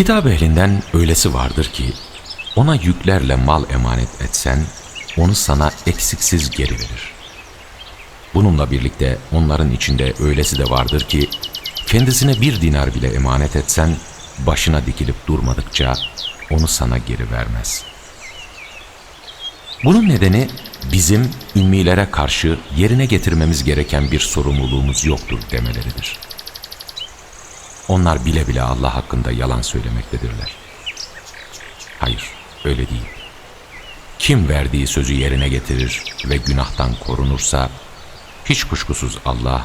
Kitap ehlinden öylesi vardır ki, ona yüklerle mal emanet etsen, onu sana eksiksiz geri verir. Bununla birlikte onların içinde öylesi de vardır ki, kendisine bir dinar bile emanet etsen, başına dikilip durmadıkça onu sana geri vermez. Bunun nedeni bizim ümmilere karşı yerine getirmemiz gereken bir sorumluluğumuz yoktur demeleridir. Onlar bile bile Allah hakkında yalan söylemektedirler. Hayır, öyle değil. Kim verdiği sözü yerine getirir ve günahtan korunursa, hiç kuşkusuz Allah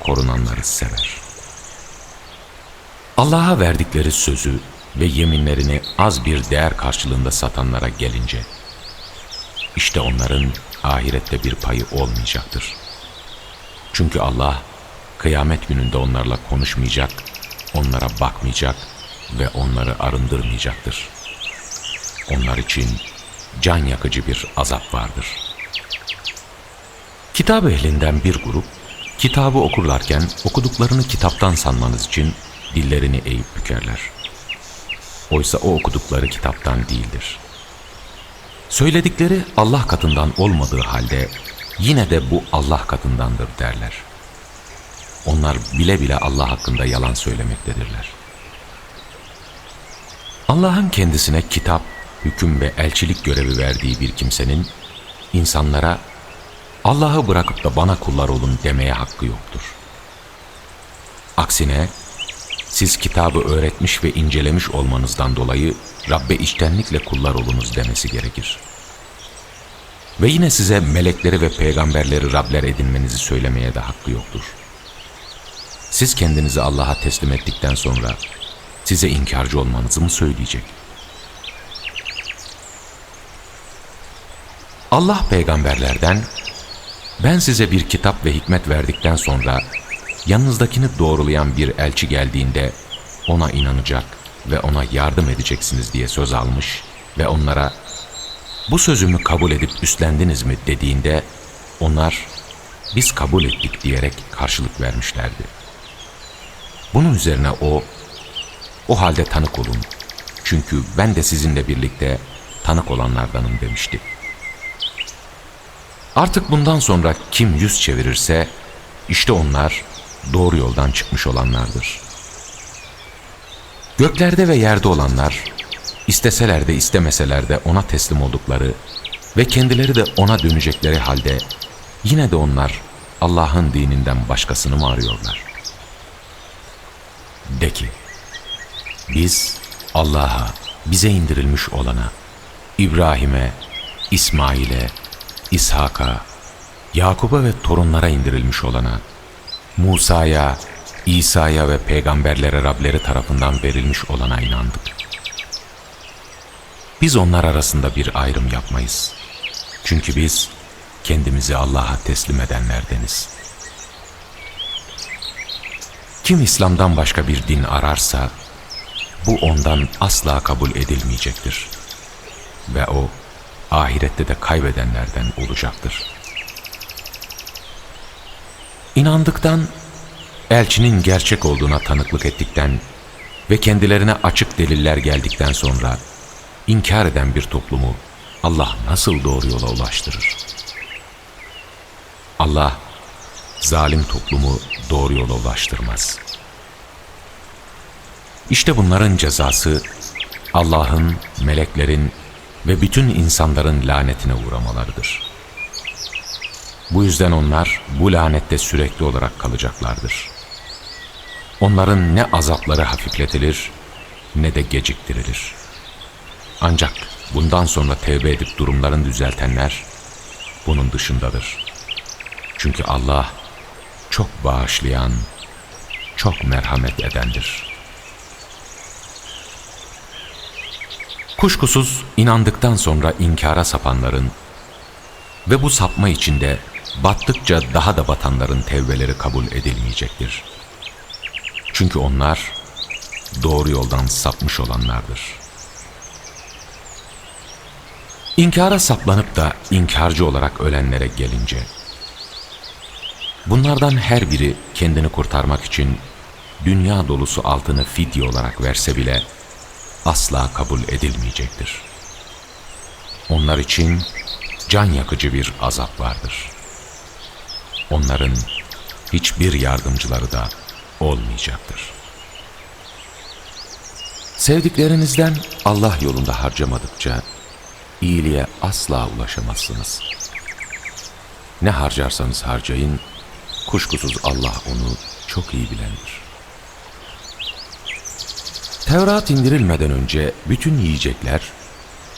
korunanları sever. Allah'a verdikleri sözü ve yeminlerini az bir değer karşılığında satanlara gelince, işte onların ahirette bir payı olmayacaktır. Çünkü Allah kıyamet gününde onlarla konuşmayacak, onlara bakmayacak ve onları arındırmayacaktır. Onlar için can yakıcı bir azap vardır. Kitap ehlinden bir grup, kitabı okurlarken okuduklarını kitaptan sanmanız için dillerini eğip bükerler. Oysa o okudukları kitaptan değildir. Söyledikleri Allah katından olmadığı halde yine de bu Allah katındandır derler. Onlar bile bile Allah hakkında yalan söylemektedirler. Allah'ın kendisine kitap, hüküm ve elçilik görevi verdiği bir kimsenin insanlara Allah'ı bırakıp da bana kullar olun demeye hakkı yoktur. Aksine siz kitabı öğretmiş ve incelemiş olmanızdan dolayı Rabbe içtenlikle kullar olunuz demesi gerekir. Ve yine size melekleri ve peygamberleri Rabler edinmenizi söylemeye de hakkı yoktur. Siz kendinizi Allah'a teslim ettikten sonra size inkarcı olmanızı mı söyleyecek? Allah peygamberlerden ben size bir kitap ve hikmet verdikten sonra yanınızdakini doğrulayan bir elçi geldiğinde ona inanacak ve ona yardım edeceksiniz diye söz almış ve onlara bu sözümü kabul edip üstlendiniz mi dediğinde onlar biz kabul ettik diyerek karşılık vermişlerdi. Bunun üzerine o o halde tanık olun çünkü ben de sizinle birlikte tanık olanlardanım demişti. Artık bundan sonra kim yüz çevirirse işte onlar doğru yoldan çıkmış olanlardır. Göklerde ve yerde olanlar isteseler de istemeseler de ona teslim oldukları ve kendileri de ona dönecekleri halde yine de onlar Allah'ın dininden başkasını mı arıyorlar? De ki, biz Allah'a, bize indirilmiş olana, İbrahim'e, İsmail'e, İshak'a, Yakub'a ve torunlara indirilmiş olana, Musa'ya, İsa'ya ve peygamberlere Rableri tarafından verilmiş olana inandık. Biz onlar arasında bir ayrım yapmayız. Çünkü biz kendimizi Allah'a teslim edenlerdeniz. Kim İslam'dan başka bir din ararsa, bu ondan asla kabul edilmeyecektir. Ve o, ahirette de kaybedenlerden olacaktır. İnandıktan, elçinin gerçek olduğuna tanıklık ettikten ve kendilerine açık deliller geldikten sonra inkar eden bir toplumu Allah nasıl doğru yola ulaştırır? Allah zalim toplumu doğru yola ulaştırmaz. İşte bunların cezası Allah'ın, meleklerin ve bütün insanların lanetine uğramalarıdır. Bu yüzden onlar bu lanette sürekli olarak kalacaklardır. Onların ne azapları hafifletilir ne de geciktirilir. Ancak bundan sonra tevbe edip durumlarını düzeltenler bunun dışındadır. Çünkü Allah çok bağışlayan, çok merhamet edendir. Kuşkusuz inandıktan sonra inkara sapanların ve bu sapma içinde battıkça daha da batanların tevbeleri kabul edilmeyecektir. Çünkü onlar doğru yoldan sapmış olanlardır. İnkara saplanıp da inkarcı olarak ölenlere gelince, bunlardan her biri kendini kurtarmak için dünya dolusu altını fidye olarak verse bile asla kabul edilmeyecektir. Onlar için can yakıcı bir azap vardır. Onların hiçbir yardımcıları da olmayacaktır. Sevdiklerinizden Allah yolunda harcamadıkça iyiliğe asla ulaşamazsınız. Ne harcarsanız harcayın, kuşkusuz Allah onu çok iyi bilendir. Tevrat indirilmeden önce bütün yiyecekler,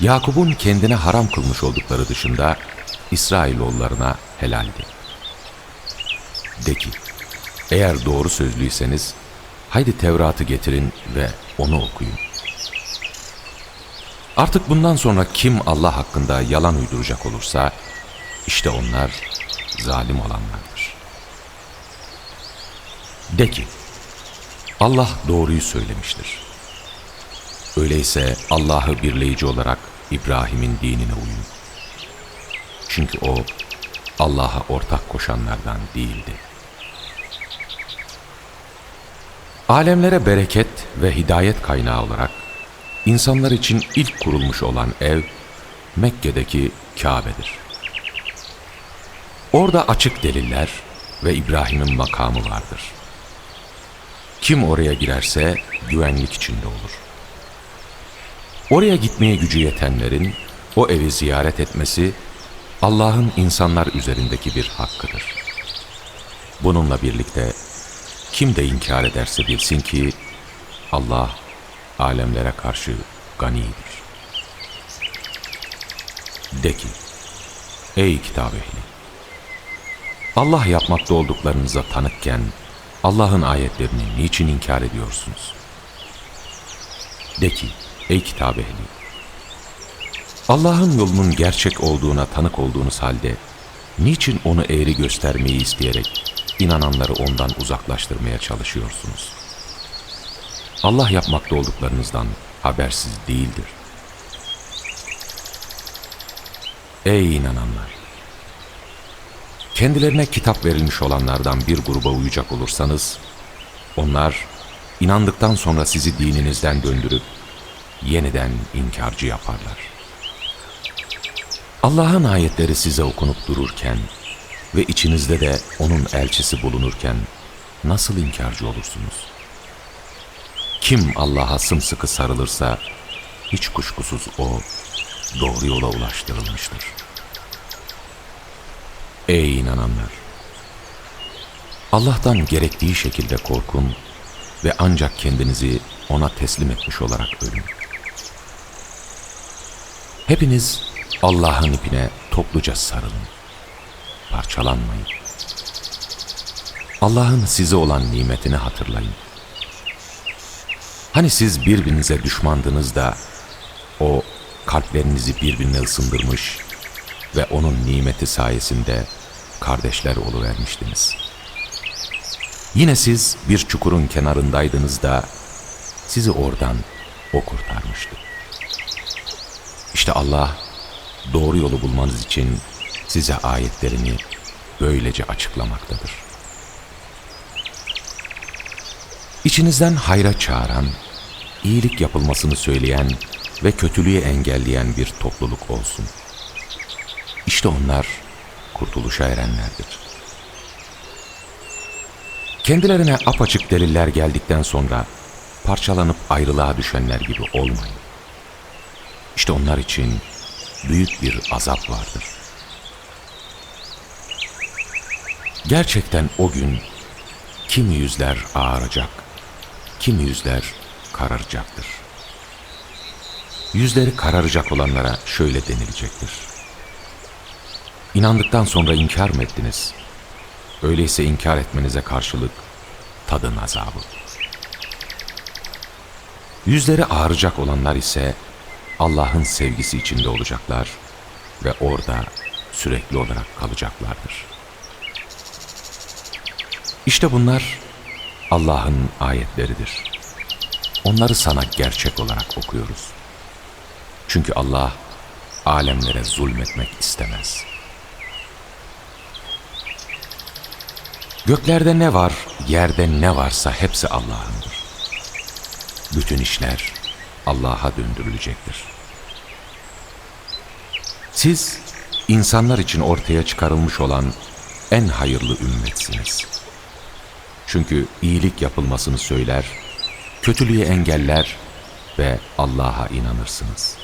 Yakup'un kendine haram kılmış oldukları dışında İsrailoğullarına helaldi. De ki, eğer doğru sözlüyseniz, haydi Tevrat'ı getirin ve onu okuyun. Artık bundan sonra kim Allah hakkında yalan uyduracak olursa, işte onlar zalim olanlardır. De ki, Allah doğruyu söylemiştir. Öyleyse Allah'ı birleyici olarak İbrahim'in dinine uyun. Çünkü o Allah'a ortak koşanlardan değildi. Alemlere bereket ve hidayet kaynağı olarak insanlar için ilk kurulmuş olan ev Mekke'deki Kabe'dir. Orada açık deliller ve İbrahim'in makamı vardır. Kim oraya girerse güvenlik içinde olur. Oraya gitmeye gücü yetenlerin o evi ziyaret etmesi Allah'ın insanlar üzerindeki bir hakkıdır. Bununla birlikte kim de inkar ederse bilsin ki Allah alemlere karşı ganidir. De ki, ey kitap ehli! Allah yapmakta olduklarınıza tanıkken Allah'ın ayetlerini niçin inkar ediyorsunuz? De ki, ey kitap ehli! Allah'ın yolunun gerçek olduğuna tanık olduğunuz halde niçin onu eğri göstermeyi isteyerek inananları ondan uzaklaştırmaya çalışıyorsunuz? Allah yapmakta olduklarınızdan habersiz değildir. Ey inananlar! Kendilerine kitap verilmiş olanlardan bir gruba uyacak olursanız, onlar inandıktan sonra sizi dininizden döndürüp yeniden inkarcı yaparlar. Allah'ın ayetleri size okunup dururken ve içinizde de onun elçisi bulunurken nasıl inkarcı olursunuz? Kim Allah'a sımsıkı sarılırsa hiç kuşkusuz o doğru yola ulaştırılmıştır. Ey inananlar! Allah'tan gerektiği şekilde korkun ve ancak kendinizi ona teslim etmiş olarak ölün. Hepiniz Allah'ın ipine topluca sarılın. Parçalanmayın. Allah'ın size olan nimetini hatırlayın. Hani siz birbirinize düşmandınız da o kalplerinizi birbirine ısındırmış ve onun nimeti sayesinde kardeşler oluvermiştiniz. Yine siz bir çukurun kenarındaydınız da sizi oradan o kurtarmıştı. İşte Allah doğru yolu bulmanız için size ayetlerini böylece açıklamaktadır. İçinizden hayra çağıran, iyilik yapılmasını söyleyen ve kötülüğü engelleyen bir topluluk olsun. İşte onlar kurtuluşa erenlerdir. Kendilerine apaçık deliller geldikten sonra parçalanıp ayrılığa düşenler gibi olmayın. İşte onlar için büyük bir azap vardır. Gerçekten o gün kimi yüzler ağaracak, kimi yüzler kararacaktır. Yüzleri kararacak olanlara şöyle denilecektir. İnandıktan sonra inkar mı ettiniz? Öyleyse inkar etmenize karşılık tadın azabı. Yüzleri ağaracak olanlar ise Allah'ın sevgisi içinde olacaklar ve orada sürekli olarak kalacaklardır. İşte bunlar Allah'ın ayetleridir. Onları sana gerçek olarak okuyoruz. Çünkü Allah alemlere zulmetmek istemez. Göklerde ne var, yerde ne varsa hepsi Allah'ındır. Bütün işler Allah'a döndürülecektir. Siz insanlar için ortaya çıkarılmış olan en hayırlı ümmetsiniz. Çünkü iyilik yapılmasını söyler, kötülüğü engeller ve Allah'a inanırsınız.